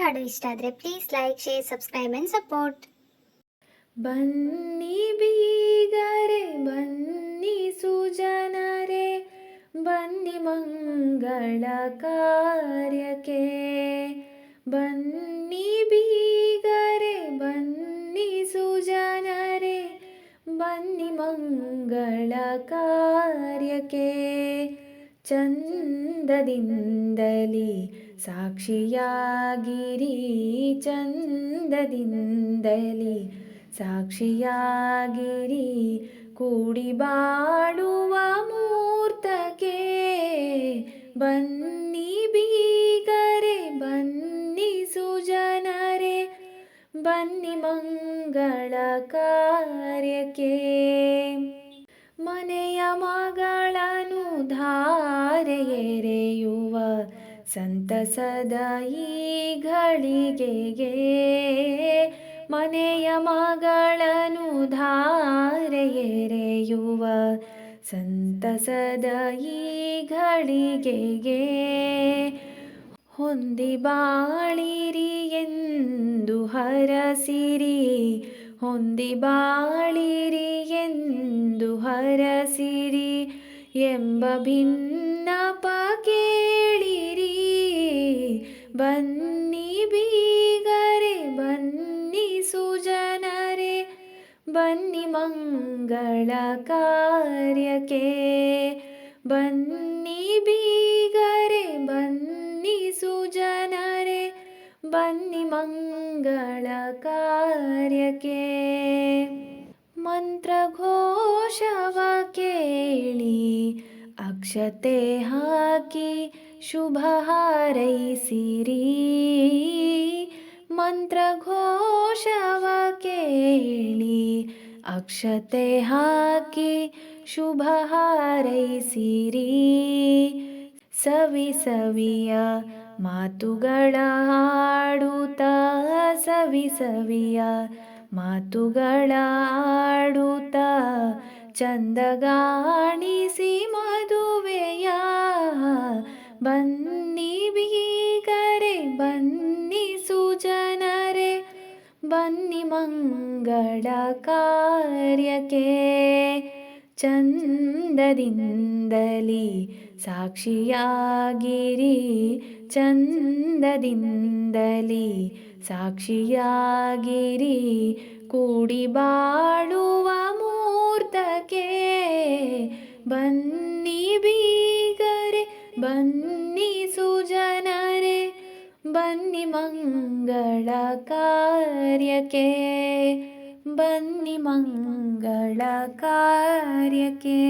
ಹಾಡು ಇಷ್ಟ ಆದರೆ please like share subscribe and support ಬನ್ನಿ ಬೀಗರೆ, ಬನ್ನಿ ಸುಜನರೆ, ಬನ್ನಿ ಮಂಗಳ ಕಾರ್ಯಕ್ಕೆ. ಬನ್ನಿ ಬೀಗರೆ, ಬನ್ನಿ ಸುಜನರೆ, ಬನ್ನಿ ಮಂಗಳ ಕಾರ್ಯಕ್ಕೆ. ಚಂದದಿಂದಲಿ ಸಾಕ್ಷಿಯಾಗಿರಿ ಚಂದದಿಂದಲಿ ಸಾಕ್ಷಿಯಾಗಿರಿ ಕೂಡಿ ಬಾಳುವ ಮೂರ್ತಕ್ಕೆ, ಬನ್ನಿ ಬೀಗರೆ, ಬನ್ನಿ ಸುಜನರೆ, ಬನ್ನಿ ಮಂಗಳ ಕಾರ್ಯಕ್ಕೆ. ಮನೆಯ ಮಗಳನು ಧಾರೆ ಎರೆಯುವ ಸಂತಸದ ಈ ಘಳಿಗೆಗೆ. ಮನೆಯ ಮಗಳನು ಧಾರೆ ಎರೆಯುವ ಸಂತಸದ ಈ ಘಳಿಗೆಗೆ. ಹೊಂದಿ ಬಾಳಿರಿ ಎಂದು ಹರಸಿರಿ, ಹೊಂದಿ ಬಾಳಿರಿ ಎಂದು ಹರಸಿರಿ ಎಂಬ ಭಿನ್ನಪ ಬನ್ನಿ ಬೀಗರೆ, ಬನ್ನಿ ಸುಜನರೆ, ಬನ್ನಿ ಮಂಗಳ ಕಾರ್ಯಕ್ಕೆ. ಬನ್ನಿ ಬೀಗರೆ, ಬನ್ನಿ ಸುಜನರೆ, ಬನ್ನಿ ಮಂಗಳ ಕಾರ್ಯಕ್ಕೆ. ಮಂತ್ರಘೋಷವ ಕೇಳಿ, ಅಕ್ಷತೆ ಹಾಕಿ ಶುಭ ಹಾರೈಸಿರಿ ಮಂತ್ರಘೋಷವ ಕೇಳಿ ಅಕ್ಷತೆ ಹಾಕಿ ಶುಭ ಹಾರೈಸಿರಿ ಸವಿ ಸವಿಯ ಮಾತುಗಳ ಆಡುತ್ತಾ ಸವಿ ಸವಿಯ ಮಾತುಗಳ ಆಡುತ್ತ ಚಂದಗಾಣಿಸಿ ಬನ್ನಿ ಬೀಗರೆ, ಬನ್ನಿ ಸುಜನರೆ, ಬನ್ನಿ ಮಂಗಳ ಕಾರ್ಯಕ್ಕೆ ಚಂದದಿಂದಲಿ ಸಾಕ್ಷಿಯಾಗಿರಿ ಚಂದದಿಂದಲಿ ಸಾಕ್ಷಿಯಾಗಿರಿ ಕೂಡಿ ಬಾಳುವ ಮೂರ್ತಕ್ಕೆ ಬನ್ನಿ ಬನ್ನಿ ಸುಜನರೆ ಬನ್ನಿ ಮಂಗಳ ಕಾರ್ಯಕ್ಕೆ ಬನ್ನಿ ಮಂಗಳ ಕಾರ್ಯಕ್ಕೆ